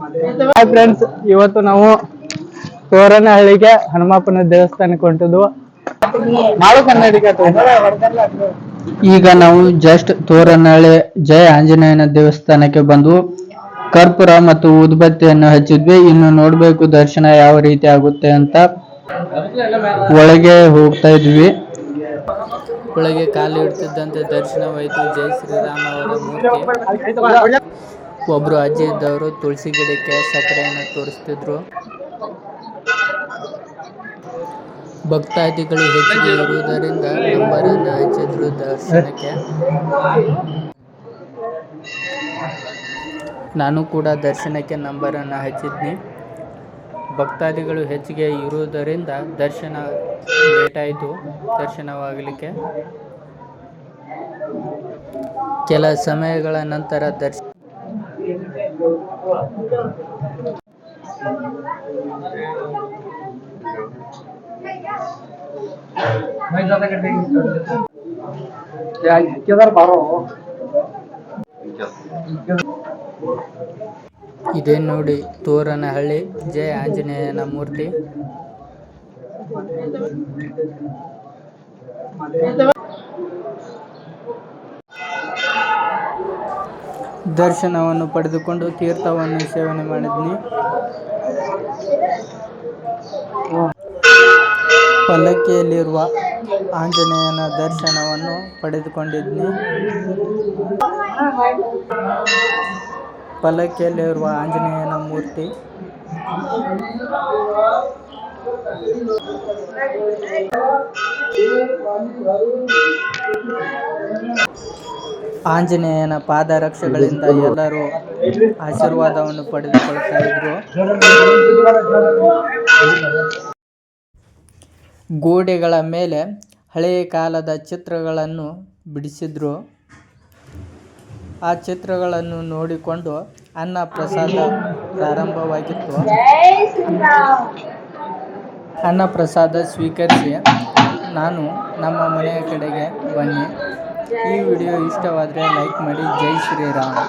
Hi friends ಇವತ್ತು ನಾವು ತೋರನಹಳ್ಳಿಗೆ ಹನುಮಪ್ಪನ ದೇವಸ್ಥಾನಕ್ಕೆ ಹೊಂಟಿದ್ವು. ನಾಳು ಕನ್ನಡಿಗ ಈಗ ನಾವು ಜಸ್ಟ್ ತೋರನಹಳ್ಳಿ ಜಯ ಆಂಜನೇಯನ ದೇವಸ್ಥಾನಕ್ಕೆ ಬಂದು ಕರ್ಪೂರ ಮತ್ತು ಉದ್ಬತ್ತಿಯನ್ನು ಹಚ್ಚಿದ್ವಿ. ಇನ್ನು ನೋಡ್ಬೇಕು ದರ್ಶನ ಯಾವ ರೀತಿ ಆಗುತ್ತೆ ಅಂತ. ಒಳಗೆ ಹೋಗ್ತಾ ಇದ್ವಿ. ಒಳಗೆ ಕಾಲು ಇಡ್ತಿದ್ದಂತೆ ದರ್ಶನವಾಯಿತು. ಜೈ ಶ್ರೀರಾಮ ಅವರ ಮೂರ್ತಿ. ಒಬ್ರು ಅಜ್ಜಿ ಇದ್ದವರು ತುಳಸಿ ಗಿಡಕ್ಕೆ ಸಕ್ಕರೆಯನ್ನು ತೋರಿಸ್ತಿದ್ರು. ಭಕ್ತಾದಿಗಳು ಹೆಚ್ಚಿಗೆ ಇರುವುದರಿಂದ ನಂಬರನ್ನ ಹಚ್ಚಿದ್ರು ದರ್ಶನಕ್ಕೆ. ನಾನು ಕೂಡ ದರ್ಶನಕ್ಕೆ ನಂಬರನ್ನು ಹಚ್ಚಿದ್ನಿ ಭಕ್ತಾದಿಗಳು ಹೆಚ್ಚಿಗೆ ಇರುವುದರಿಂದ ದರ್ಶನ ಲೇಟಾಯಿತು, ದರ್ಶನವಾಗಲಿಕ್ಕೆ. ಕೆಲ ಸಮಯಗಳ ನಂತರ ದರ್ಶನ ಇದೇ ನೋಡಿ ತೋರನಹಳ್ಳಿ ಜಯ ಆಂಜನೇಯನ ಮೂರ್ತಿ. ದರ್ಶನವನ್ನು ಪಡೆದುಕೊಂಡು ತೀರ್ಥವನ್ನು ಸೇವನೆ ಮಾಡಿದ್ನಿ. ಪಲ್ಲಕ್ಕಿಯಲ್ಲಿರುವ ಆಂಜನೇಯನ ದರ್ಶನವನ್ನು ಪಡೆದುಕೊಂಡಿದ್ನಿ. ಪಲ್ಲಕ್ಕಿಯಲ್ಲಿರುವ ಆಂಜನೇಯನ ಮೂರ್ತಿ. ಆಂಜನೇಯನ ಪಾದರಕ್ಷೆಗಳಿಂದ ಎಲ್ಲರೂ ಆಶೀರ್ವಾದವನ್ನು ಪಡೆದುಕೊಳ್ತಾ ಇದ್ರು. ಗೋಡೆಗಳ ಮೇಲೆ ಹಳೆಯ ಕಾಲದ ಚಿತ್ರಗಳನ್ನು ಬಿಡಿಸಿದ್ರು. ಆ ಚಿತ್ರಗಳನ್ನು ನೋಡಿಕೊಂಡು ಅನ್ನ ಪ್ರಸಾದ ಪ್ರಾರಂಭವಾಗಿತ್ತು. ಅನ್ನ ಪ್ರಸಾದ ಸ್ವೀಕರಿಸಿ ನಾನು ನಮ್ಮ ಮನೆಯ ಕಡೆಗೆ ಬನ್ನಿ. ಈ ವಿಡಿಯೋ ಇಷ್ಟವಾದರೆ ಲೈಕ್ ಮಾಡಿ. ಜೈ ಶ್ರೀರಾಮ್.